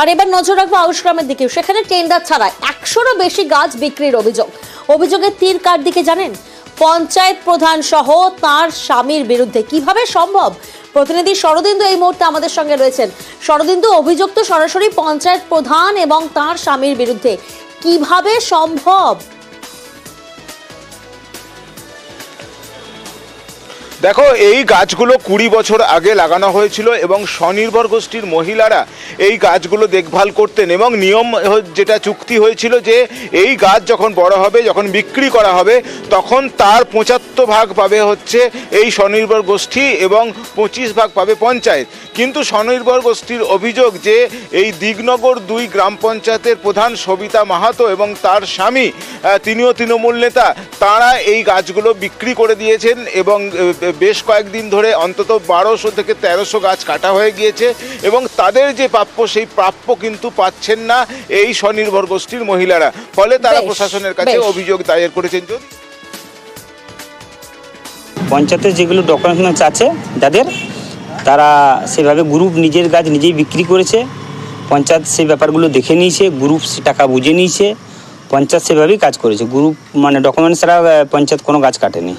আর এবার নজর রাখব আউশগ্রামের দিকে সেখানে টেন্ডার ছাড়া একশোরও বেশি গাছ বিক্রির অভিযোগ। অভিযোগের তীর কার দিকে জানেন? পঞ্চায়েত প্রধান সহ তার স্বামীর বিরুদ্ধে। কীভাবে সম্ভব? প্রতিনিধি শরদিন্দু এই মুহূর্তে আমাদের সঙ্গে রয়েছেন। শরদিন্দু, অভিযুক্ত সরাসরি পঞ্চায়েত প্রধান এবং তার স্বামীর বিরুদ্ধে। কীভাবে সম্ভব? দেখো, এই গাছগুলো কুড়ি বছর আগে লাগানো হয়েছিল এবং স্বনির্ভর গোষ্ঠীর মহিলারা এই গাছগুলো দেখভাল করতেন এবং নিয়ম যেটা চুক্তি হয়েছিল যে এই গাছ যখন বড় হবে, যখন বিক্রি করা হবে, তখন তার পঁচাত্তর ভাগ পাবে হচ্ছে এই স্বনির্ভর গোষ্ঠী এবং পঁচিশ ভাগ পাবে পঞ্চায়েত। কিন্তু স্বনির্ভর গোষ্ঠীর অভিযোগ যে এই দিগনগর দুই গ্রাম পঞ্চায়েতের প্রধান সবিতা মাহাতো এবং তার স্বামী তিনিও তৃণমূল নেতা, তারা এই গাছগুলো বিক্রি করে দিয়েছেন এবং বেশ কয়েকদিন ধরে অন্তত বারোশো থেকে তেরোশো গাছ কাটা হয়ে গিয়েছে এবং তাদের যে প্রাপ্য সেই প্রাপ্য কিন্তু পাচ্ছেন না এই স্বনির্ভর গোষ্ঠীর মহিলারা। ফলে তারা প্রশাসনের কাছে অভিযোগ দায়ের করেছেন। যদি পঞ্চায়েতের যেগুলো ডকুমেন্টস আছে যাদের তারা সেভাবে গ্রুপ নিজের গাছ নিজেই বিক্রি করেছে। পঞ্চায়েত সেই ব্যাপারগুলো দেখে নিয়েছে গ্রুপ সে টাকা বুঝে নিয়েছে। পঞ্চায়েত সেভাবেই কাজ করেছে। গ্রুপ মানে ডকুমেন্টস ছাড়া পঞ্চায়েত কোনো গাছ কাটেনি।